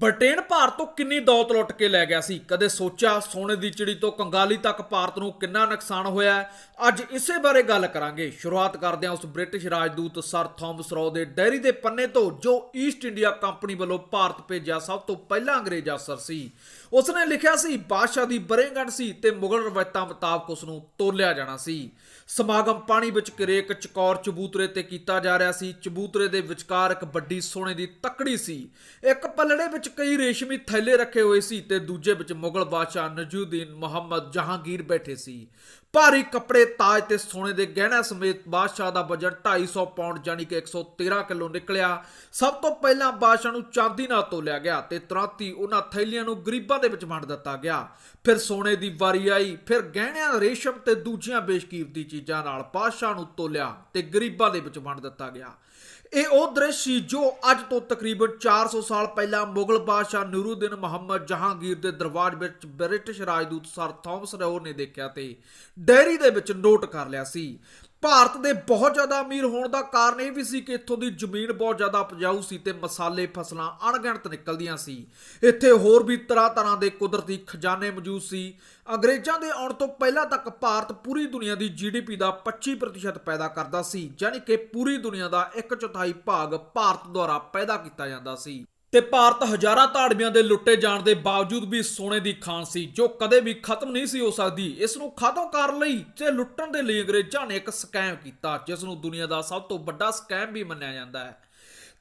Britain Bharat ਤੋਂ ਕਿੰਨੀ ਦੌਲਤ ਲੁੱਟ ਕੇ ਲੈ ਗਿਆ ਸੀ? ਕਦੇ ਸੋਚਿਆ ਸੋਨੇ ਦੀ ਚਿੜੀ ਤੋਂ ਕੰਗਾਲੀ ਤੱਕ ਭਾਰਤ ਨੂੰ ਕਿੰਨਾ ਨੁਕਸਾਨ ਹੋਇਆ ਅੱਜ ਇਸੇ ਬਾਰੇ ਗੱਲ ਕਰਾਂਗੇ। ਸ਼ੁਰੂਆਤ ਕਰਦੇ ਹਾਂ ਉਸ ਬ੍ਰਿਟਿਸ਼ ਰਾਜਦੂਤ ਸਰ ਥਾਮਸ ਰੋ ਦੇ ਡੈਰੀ ਦੇ ਪੰਨੇ ਤੋਂ, ਜੋ ਈਸਟ ਇੰਡੀਆ ਕੰਪਨੀ ਵੱਲੋਂ ਭਾਰਤ ਭੇਜਿਆ ਸਭ ਤੋਂ ਪਹਿਲਾ ਅੰਗਰੇਜ਼ ਅਫਸਰ ਸੀ। ਉਸਨੇ ਲਿਖਿਆ ਸੀ, ਬਾਦਸ਼ਾਹ ਦੀ ਬਰੇਗੰਢ ਸੀ ਤੇ ਮੁਗਲ ਰਵਾਇਤਾਂ ਮੁਤਾਬਕ ਉਸ ਨੂੰ ਤੋਲਿਆ ਜਾਣਾ ਸੀ। ਸਮਾਗਮ ਪਾਣੀ ਵਿੱਚ ਘਿਰੇ ਚਕੌਰ ਚਬੂਤਰੇ ਤੇ ਕੀਤਾ ਜਾ ਰਿਹਾ ਸੀ। ਚਬੂਤਰੇ ਦੇ ਵਿਚਕਾਰ ਇੱਕ ਵੱਡੀ ਸੋਨੇ ਦੀ ਤੱਕੜੀ ਸੀ। ਇੱਕ ਪੱਲੜੇ ਵਿੱਚ ਕਈ ਰੇਸ਼ਮੀ ਥੈਲੇ ਰੱਖੇ ਹੋਏ ਸੀ ਤੇ ਦੂਜੇ ਵਿੱਚ ਮੁਗਲ ਬਾਦਸ਼ਾਹ ਨਜੂਦੀਨ ਮੁਹੰਮਦ ਜਹਾਂਗੀਰ ਬੈਠੇ ਸੀ। ਭਾਰੀ ਕੱਪੜੇ ਤਾਜ ਤੇ ਸੋਨੇ ਦੇ ਗਹਿਣਿਆਂ ਸਮੇਤ ਬਾਦਸ਼ਾਹ ਦਾ ਬਜਟ 250 ਪਾਉਂਡ ਯਾਨੀ ਕਿ 113 ਕਿਲੋ ਨਿਕਲਿਆ। ਸਭ ਤੋਂ ਪਹਿਲਾਂ ਬਾਦਸ਼ਾਹ ਨੂੰ ਚਾਂਦੀ ਨਾਲ ਤੋਲਿਆ ਗਿਆ ਤੇ ਤੁਰੰਤ ਉਹਨਾਂ ਥੈਲੀਆਂ ਨੂੰ ਗਰੀਬਾਂ ਦੇ ਵਿੱਚ ਵੰਡ ਦਿੱਤਾ ਗਿਆ। ਫਿਰ ਸੋਨੇ ਦੀ ਵਾਰੀ ਆਈ, ਫਿਰ ਗਹਿਣਿਆਂ, ਰੇਸ਼ਮ ਤੇ ਦੂਜੀਆਂ ਬੇਸ਼ਕੀਮਤੀ ਚੀਜ਼ਾਂ ਨਾਲ ਬਾਦਸ਼ਾਹ ਨੂੰ ਤੋਲਿਆ ਤੇ ਗਰੀਬਾਂ ਦੇ ਵਿੱਚ ਵੰਡ ਦਿੱਤਾ ਗਿਆ। ਇਹ ਉਹ ਦ੍ਰਿਸ਼ ਸੀ ਜੋ ਅੱਜ ਤੋਂ ਤਕਰੀਬਨ 400 ਸਾਲ ਪਹਿਲਾਂ ਮੁਗਲ ਬਾਦਸ਼ਾਹ ਨੂਰੁਦੀਨ ਮੁਹੰਮਦ ਜਹਾਂਗੀਰ ਦੇ ਦਰਬਾਰ ਵਿੱਚ ਬ੍ਰਿਟਿਸ਼ ਰਾਜਦੂਤ ਸਰ ਥਾਮਸ ਰੋ ਨੇ ਦੇਖਿਆ ਤੇ ਡੈਰੀ ਦੇ ਵਿੱਚ ਨੋਟ ਕਰ ਲਿਆ ਸੀ। ਭਾਰਤ ਦੇ ਬਹੁਤ ਜ਼ਿਆਦਾ ਅਮੀਰ ਹੋਣ ਦਾ ਕਾਰਨ ਇਹ ਵੀ ਸੀ ਕਿ ਇੱਥੋਂ ਦੀ ਜ਼ਮੀਨ ਬਹੁਤ ਜ਼ਿਆਦਾ ਉਪਜਾਊ ਸੀ ਤੇ ਮਸਾਲੇ ਫਸਲਾਂ ਅਣਗਿਣਤ ਨਿਕਲਦੀਆਂ ਸੀ। ਇੱਥੇ ਹੋਰ ਵੀ ਤਰ੍ਹਾਂ ਤਰ੍ਹਾਂ ਦੇ ਕੁਦਰਤੀ ਖਜ਼ਾਨੇ ਮੌਜੂਦ ਸੀ। ਅੰਗਰੇਜ਼ਾਂ ਦੇ ਆਉਣ ਤੋਂ ਪਹਿਲਾਂ ਤੱਕ ਭਾਰਤ ਪੂਰੀ ਦੁਨੀਆ ਦੀ ਜੀਡੀਪੀ ਦਾ 25% ਪੈਦਾ ਕਰਦਾ ਸੀ, ਯਾਨੀ ਕਿ ਪੂਰੀ ਦੁਨੀਆ ਦਾ 1 ਚੌਥਾਈ ਭਾਗ ਭਾਰਤ ਦੁਆਰਾ ਪੈਦਾ ਕੀਤਾ ਜਾਂਦਾ ਸੀ। ਤੇ ਭਾਰਤ ਹਜ਼ਾਰਾਂ ਧਾੜਵੀਆਂ ਦੇ ਲੁੱਟੇ ਜਾਣ ਦੇ ਬਾਵਜੂਦ ਵੀ ਸੋਨੇ ਦੀ ਖਾਨ ਸੀ, ਜੋ ਕਦੇ ਵੀ ਖਤਮ ਨਹੀਂ ਸੀ ਹੋ ਸਕਦੀ। ਇਸ ਨੂੰ ਖਤਮ ਕਰਨ ਲਈ ਤੇ ਲੁੱਟਣ ਦੇ ਲਈ ਅੰਗਰੇਜ਼ਾਂ ਨੇ ਇੱਕ ਸਕੈਮ ਕੀਤਾ ਜਿਸ ਨੂੰ ਦੁਨੀਆ ਦਾ ਸਭ ਤੋਂ ਵੱਡਾ ਸਕੈਮ ਵੀ ਮੰਨਿਆ ਜਾਂਦਾ ਹੈ।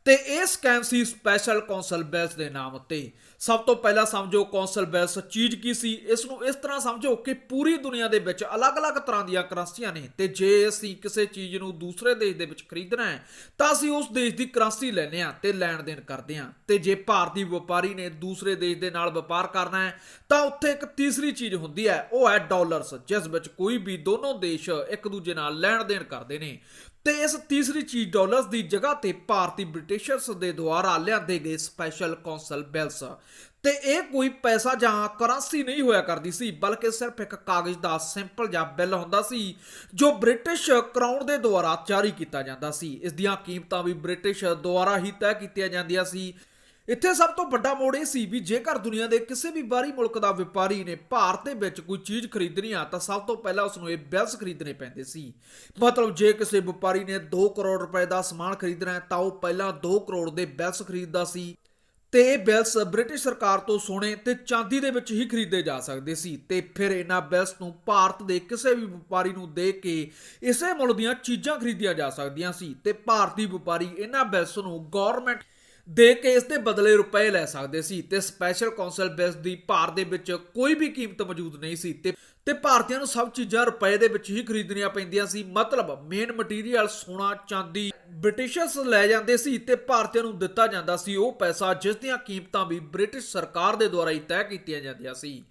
ਤੇ ਇਹ ਸਕੈਮ ਸੀ ਸਪੈਸ਼ਲ ਕੌਂਸਲ ਬੈਲਸ ਦੇ ਨਾਮ ਉੱਤੇ। ਸਭ ਤੋਂ ਪਹਿਲਾਂ ਸਮਝੋ ਕੌਂਸਲ ਬੈਲਸ ਚੀਜ਼ ਕੀ ਸੀ? ਇਸ ਨੂੰ ਇਸ ਤਰ੍ਹਾਂ ਸਮਝੋ ਕਿ ਪੂਰੀ ਦੁਨੀਆ ਦੇ ਵਿੱਚ ਅਲੱਗ-ਅਲੱਗ ਤਰ੍ਹਾਂ ਦੀਆਂ ਕਰੰਸੀਆਂ ਨੇ ਤੇ ਜੇ ਅਸੀਂ ਕਿਸੇ ਚੀਜ਼ ਨੂੰ ਦੂਸਰੇ ਦੇਸ਼ ਦੇ ਵਿੱਚ ਖਰੀਦਣਾ ਹੈ, ਤਾਂ ਅਸੀਂ ਉਸ ਦੇਸ਼ ਦੀ ਕਰੰਸੀ ਲੈਨੇ ਆ ਤੇ ਲੈਣ ਦੇਣ ਕਰਦੇ ਆ ਤੇ ਜੇ ਭਾਰਤੀ ਵਪਾਰੀ ਨੇ ਦੂਸਰੇ ਦੇਸ਼ ਦੇ ਨਾਲ ਵਪਾਰ ਕਰਨਾ ਹੈ, ਤਾਂ ਉੱਥੇ ਇੱਕ ਤੀਸਰੀ ਚੀਜ਼ ਹੁੰਦੀ ਹੈ, ਉਹ ਹੈ ਡਾਲਰਸ, ਜਿਸ ਵਿੱਚ ਕੋਈ ਵੀ ਦੋਨੋਂ ਦੇਸ਼ ਇੱਕ ਦੂਜੇ ਨਾਲ ਲੈਣ ਦੇਣ ਕਰਦੇ ਨੇ। ਤੇ ਇਸ ਤੀਸਰੀ ਚੀਜ਼ ਡਾਲਰਸ ਦੀ ਜਗ੍ਹਾ ਤੇ ਭਾਰਤੀ ਬ੍ਰਿਟਿਸ਼ਰਸ ਦੇ ਦੁਆਰਾ ਲਿਆਂਦੇ ਗਏ ਸਪੈਸ਼ਲ ਕੌਂਸਲ ਬਿਲਸ। ਤੇ ਇਹ ਕੋਈ ਪੈਸਾ ਜਾਂ ਕਰੰਸੀ ਨਹੀਂ ਹੋਇਆ ਕਰਦੀ ਸੀ, ਬਲਕਿ ਸਿਰਫ ਇੱਕ ਕਾਗਜ਼ ਦਾ ਸਿੰਪਲ ਜਾਂ ਬਿੱਲ ਹੁੰਦਾ ਸੀ, ਜੋ ਬ੍ਰਿਟਿਸ਼ ਕਰਾਊਨ ਦੇ ਦੁਆਰਾ ਜਾਰੀ ਕੀਤਾ ਜਾਂਦਾ ਸੀ। ਇਸ ਦੀਆਂ ਕੀਮਤਾਂ ਵੀ ਬ੍ਰਿਟਿਸ਼ ਦੁਆਰਾ ਹੀ ਤੈਅ ਕੀਤੀਆਂ ਜਾਂਦੀਆਂ ਸੀ। ਇੱਥੇ ਸਭ ਤੋਂ ਵੱਡਾ ਮੋੜ ਇਹ ਸੀ ਵੀ ਜੇਕਰ ਦੁਨੀਆ ਦੇ ਕਿਸੇ ਵੀ ਬਾਹਰੀ ਮੁਲਕ ਦਾ ਵਪਾਰੀ ਨੇ ਭਾਰਤ ਦੇ ਵਿੱਚ ਕੋਈ ਚੀਜ਼ ਖਰੀਦਣੀ ਆ, ਤਾਂ ਸਭ ਤੋਂ ਪਹਿਲਾਂ ਉਸ ਨੂੰ ਇਹ ਬਿਲਸ ਖਰੀਦਣੇ ਪੈਂਦੇ ਸੀ। ਮਤਲਬ ਜੇ ਕਿਸੇ ਵਪਾਰੀ ਨੇ 2 ਕਰੋੜ ਰੁਪਏ ਦਾ ਸਮਾਨ ਖਰੀਦਣਾ ਹੈ, ਤਾਂ ਉਹ ਪਹਿਲਾਂ 2 ਕਰੋੜ ਦੇ ਬਿਲਸ ਖਰੀਦਦਾ ਸੀ। ਤੇ ਇਹ ਬਿਲਸ ਬ੍ਰਿਟਿਸ਼ ਸਰਕਾਰ ਤੋਂ ਸੋਨੇ ਤੇ ਚਾਂਦੀ ਦੇ ਵਿੱਚ ਹੀ ਖਰੀਦੇ ਜਾ ਸਕਦੇ ਸੀ। ਤੇ ਫਿਰ ਇਹਨਾਂ ਬਿਲਸ ਨੂੰ ਭਾਰਤ ਦੇ ਕਿਸੇ ਵੀ ਵਪਾਰੀ ਨੂੰ ਦੇ ਕੇ ਇਸੇ ਮੁੱਲ ਦੀਆਂ ਚੀਜ਼ਾਂ ਖਰੀਦੀਆਂ ਜਾ ਸਕਦੀਆਂ ਸੀ। ਤੇ ਭਾਰਤੀ ਵਪਾਰੀ ਇਹਨਾਂ ਬਿਲਸ ਨੂੰ ਗਵਰਨਮੈਂਟ ਦੇ ਕੇ ਇਸ ਦੇ ਬਦਲੇ ਰੁਪਏ ਲੈ ਸਕਦੇ ਸੀ ਤੇ ਸਪੈਸ਼ਲ ਕੌਂਸਲ ਬਿਲਸ ਦੀ ਭਾਰਤ ਦੇ ਵਿੱਚ ਕੋਈ ਵੀ ਕੀਮਤ ਮੌਜੂਦ ਨਹੀਂ ਸੀ ਤੇ ਤੇ ਭਾਰਤੀਆਂ ਨੂੰ ਸਭ ਚੀਜ਼ਾਂ ਰੁਪਏ ਦੇ ਵਿੱਚ ਹੀ ਖਰੀਦਣੀਆਂ ਪੈਂਦੀਆਂ ਸੀ, ਮਤਲਬ ਮੇਨ ਮਟੀਰੀਅਲ ਸੋਨਾ, ਚਾਂਦੀ ਬ੍ਰਿਟਿਸ਼ਰਸ ਲੈ ਜਾਂਦੇ ਸੀ ਤੇ ਭਾਰਤੀਆਂ ਨੂੰ ਦਿੱਤਾ ਜਾਂਦਾ ਸੀ ਉਹ ਪੈਸਾ, ਜਿਸ ਦੀਆਂ ਕੀਮਤਾਂ ਵੀ ਬ੍ਰਿਟਿਸ਼ ਸਰਕਾਰ ਦੇ ਦੁਆਰਾ ਹੀ ਤੈਅ ਕੀਤੀਆਂ ਜਾਂਦੀਆਂ ਸੀ।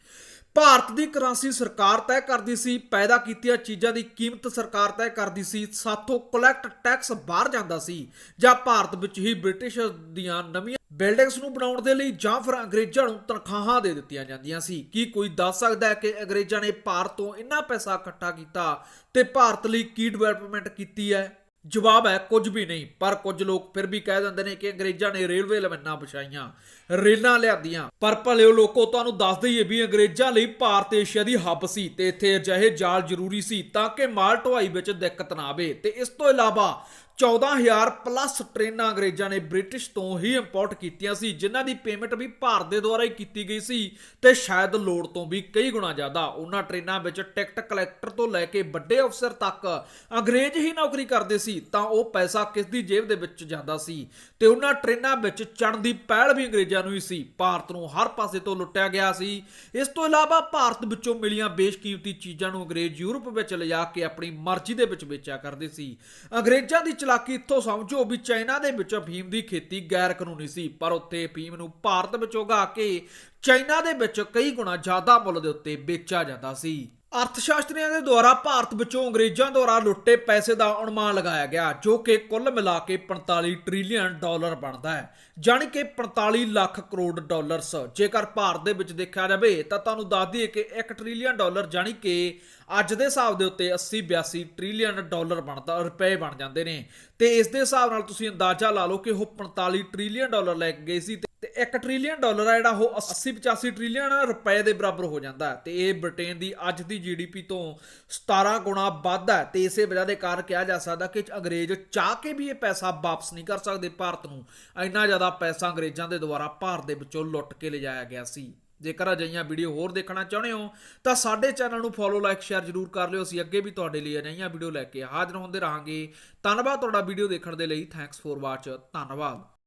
ਭਾਰਤ ਦੀ ਕਰੰਸੀ ਸਰਕਾਰ ਤੈਅ ਕਰਦੀ ਸੀ, ਪੈਦਾ ਕੀਤੀਆਂ ਚੀਜ਼ਾਂ ਦੀ ਕੀਮਤ ਸਰਕਾਰ ਤੈਅ ਕਰਦੀ ਸੀ, ਸਾਥੋਂ ਕਲੈਕਟ ਟੈਕਸ ਬਾਹਰ ਜਾਂਦਾ ਸੀ ਜਾਂ ਭਾਰਤ ਵਿੱਚ ਹੀ ਬ੍ਰਿਟਿਸ਼ ਦੀਆਂ ਨਵੀਆਂ ਬਿਲਡਿੰਗਸ ਨੂੰ ਬਣਾਉਣ ਦੇ ਲਈ ਜਾਂ ਫਿਰ ਅੰਗਰੇਜ਼ਾਂ ਨੂੰ ਤਨਖਾਹਾਂ ਦੇ ਦਿੱਤੀਆਂ ਜਾਂਦੀਆਂ ਸੀ। ਕੀ ਕੋਈ ਦੱਸ ਸਕਦਾ ਹੈ ਕਿ ਅੰਗਰੇਜ਼ਾਂ ਨੇ ਭਾਰਤ ਤੋਂ ਇੰਨਾ ਪੈਸਾ ਇਕੱਠਾ ਕੀਤਾ ਤੇ ਭਾਰਤ ਲਈ ਕੀ ਡਿਵੈਲਪਮੈਂਟ ਕੀਤੀ ਹੈ? ਜਵਾਬ ਹੈ ਕੁਝ ਵੀ ਨਹੀਂ, ਪਰ ਕੁਝ ਲੋਕ ਫਿਰ ਵੀ ਕਹਿ ਦਿੰਦੇ ਨੇ ਕਿ ਅੰਗਰੇਜ਼ਾਂ ਨੇ ਰੇਲਵੇ ਲਾਈਨਾਂ ਵਿਛਾਈਆਂ, ਰੇਲਾਂ ਲਿਆਂਦੀਆਂ। ਪਰ ਭਲਿਓ ਲੋਕੋ ਤੁਹਾਨੂੰ ਦੱਸ ਦਈਏ ਵੀ ਅੰਗਰੇਜ਼ਾਂ ਲਈ ਭਾਰਤ ਏਸ਼ੀਆ ਦੀ ਹੱਬ ਸੀ ਤੇ ਇੱਥੇ ਅਜਿਹੇ ਜਾਲ ਜ਼ਰੂਰੀ ਸੀ ਤਾਂ ਕਿ ਮਾਲ ਢੁਆਈ ਵਿੱਚ ਦਿੱਕਤ ਨਾ ਆਵੇ। ਤੇ ਇਸ ਤੋਂ ਇਲਾਵਾ 14000 ਪਲੱਸ ਟ੍ਰੇਨਾਂ ਅੰਗਰੇਜ਼ਾਂ ਨੇ ਬ੍ਰਿਟਿਸ਼ ਤੋਂ ਹੀ ਇੰਪੋਰਟ ਕੀਤੀਆਂ ਸੀ, ਜਿਨ੍ਹਾਂ ਦੀ ਪੇਮੈਂਟ ਵੀ ਭਾਰਤ ਦੇ ਦੁਆਰਾ ਹੀ ਕੀਤੀ ਗਈ ਸੀ ਤੇ ਸ਼ਾਇਦ ਲੋੜ ਤੋਂ ਵੀ ਕਈ ਗੁਣਾ ਜ਼ਿਆਦਾ। ਉਹਨਾਂ ਟ੍ਰੇਨਾਂ ਵਿੱਚ ਟਿਕਟ ਕਲੈਕਟਰ ਤੋਂ ਲੈ ਕੇ ਵੱਡੇ ਅਫਸਰ ਤੱਕ ਅੰਗਰੇਜ਼ ਹੀ ਨੌਕਰੀ ਕਰਦੇ ਸੀ, ਤਾਂ ਉਹ ਪੈਸਾ ਕਿਸ ਦੀ ਜੇਬ ਦੇ ਵਿੱਚ ਜਾਂਦਾ ਸੀ? ਤੇ ਉਹਨਾਂ ਟ੍ਰੇਨਾਂ ਵਿੱਚ ਚੜਨ ਦੀ ਪਹਿਲ ਵੀ ਅੰਗਰੇਜ਼ਾਂ ਨੂੰ ਹੀ ਸੀ। ਭਾਰਤ ਨੂੰ ਹਰ ਪਾਸੇ ਤੋਂ ਲੁੱਟਿਆ ਗਿਆ ਸੀ। ਇਸ ਤੋਂ ਇਲਾਵਾ ਭਾਰਤ ਵਿੱਚੋਂ ਮਿਲੀਆਂ ਬੇਸ਼ਕੀਮਤੀ ਚੀਜ਼ਾਂ ਨੂੰ ਅੰਗਰੇਜ਼ ਯੂਰਪ ਵਿੱਚ ਲਿਜਾ ਕੇ ਆਪਣੀ ਮਰਜ਼ੀ ਦੇ ਵਿੱਚ ਵੇਚਿਆ ਕਰਦੇ ਸੀ। ਅੰਗਰੇਜ਼ਾਂ ਦੀ ਚਲਾਕੀ ਇੱਥੋਂ ਸਮਝੋ ਵੀ ਚਾਈਨਾ ਦੇ ਵਿੱਚ ਅਫੀਮ ਦੀ ਖੇਤੀ ਗੈਰ ਕਾਨੂੰਨੀ ਸੀ, ਪਰ ਉੱਥੇ ਅਫੀਮ ਨੂੰ ਭਾਰਤ ਵਿੱਚ ਉਗਾ ਕੇ ਚਾਈਨਾ ਦੇ ਵਿੱਚ ਕਈ ਗੁਣਾ ਜ਼ਿਆਦਾ ਮੁੱਲ ਦੇ ਉੱਤੇ ਵੇਚਿਆ ਜਾਂਦਾ ਸੀ। ਅਰਥਸ਼ਾਸਤਰੀਆਂ ਦੇ ਦੁਆਰਾ ਭਾਰਤ ਵਿੱਚੋਂ ਅੰਗਰੇਜ਼ਾਂ ਦੁਆਰਾ ਲੁੱਟੇ ਪੈਸੇ ਦਾ ਅਨੁਮਾਨ ਲਗਾਇਆ ਗਿਆ, ਜੋ ਕਿ ਕੁੱਲ ਮਿਲਾ ਕੇ 45 ਟ੍ਰਿਲੀਅਨ ਡਾਲਰ ਬਣਦਾ ਹੈ, ਜਾਣੀ ਕਿ 45 ਲੱਖ ਕਰੋੜ ਡਾਲਰਸ ਜੇਕਰ ਭਾਰਤ ਦੇ ਵਿੱਚ ਦੇਖਿਆ ਜਾਵੇ, ਤਾਂ ਤੁਹਾਨੂੰ ਦੱਸ ਦਈਏ ਕਿ 1 ਟ੍ਰਿਲੀਅਨ ਡਾਲਰ ਜਾਣੀ ਕਿ ਅੱਜ ਦੇ ਹਿਸਾਬ ਦੇ ਉੱਤੇ 80 82 ਟ੍ਰਿਲੀਅਨ ਡਾਲਰ ਬਣਦਾ, ਰੁਪਏ ਬਣ ਜਾਂਦੇ ਨੇ। ਤੇ ਇਸ ਦੇ ਹਿਸਾਬ ਨਾਲ ਤੁਸੀਂ ਅੰਦਾਜ਼ਾ ਲਾ ਲਓ ਕਿ ਉਹ 45 ਟ੍ਰਿਲੀਅਨ ਡਾਲਰ ਲੈ ਕੇ ਗਏ ਸੀ ਤੇ 1 ਟ੍ਰਿਲੀਅਨ ਡਾਲਰ ਆ ਜਿਹੜਾ ਉਹ 80 85 ਟ੍ਰਿਲੀਅਨ ਰੁਪਏ ਦੇ ਬਰਾਬਰ ਹੋ ਜਾਂਦਾ ਹੈ ਤੇ ਇਹ ਬ੍ਰਿਟੇਨ ਦੀ ਅੱਜ ਦੀ ਜੀਡੀਪੀ ਤੋਂ 17 ਗੁਣਾ ਵੱਧ ਹੈ ਤੇ ਇਸੇ ਵਜ੍ਹਾ ਦੇ ਕਾਰਨ ਕਿਹਾ ਜਾ ਸਕਦਾ ਕਿ ਅੰਗਰੇਜ਼ ਚਾਹ ਕੇ ਵੀ ਇਹ ਪੈਸਾ ਵਾਪਸ ਨਹੀਂ ਕਰ ਸਕਦੇ ਭਾਰਤ ਨੂੰ। ਇੰਨਾ ਜ਼ਿਆਦਾ ਪੈਸਾ ਅੰਗਰੇਜ਼ਾਂ ਦੇ ਦੁਆਰਾ ਭਾਰਤ ਦੇ ਵਿੱਚੋਂ ਲੁੱਟ ਕੇ ਲਿਜਾਇਆ ਗਿਆ ਸੀ। ਜੇਕਰ ਅਜਿਹੀਆਂ ਵੀਡੀਓ ਹੋਰ ਦੇਖਣਾ ਚਾਹੁੰਦੇ ਹੋ, ਤਾਂ ਸਾਡੇ ਚੈਨਲ ਨੂੰ ਫੋਲੋ ਲਾਈਕ ਸ਼ੇਅਰ ਜ਼ਰੂਰ ਕਰ ਲਿਓ। ਅਸੀਂ ਅੱਗੇ ਵੀ ਤੁਹਾਡੇ ਲਈ ਅਜਿਹੀਆਂ ਵੀਡੀਓ ਲੈ ਕੇ ਹਾਜ਼ਰ ਹੁੰਦੇ ਰਹਾਂਗੇ। ਧੰਨਵਾਦ ਤੁਹਾਡਾ ਵੀਡੀਓ ਦੇਖਣ ਦੇ ਲਈ। ਥੈਂਕਸ ਫॉर ਵਾਚ ਧੰਨਵਾਦ।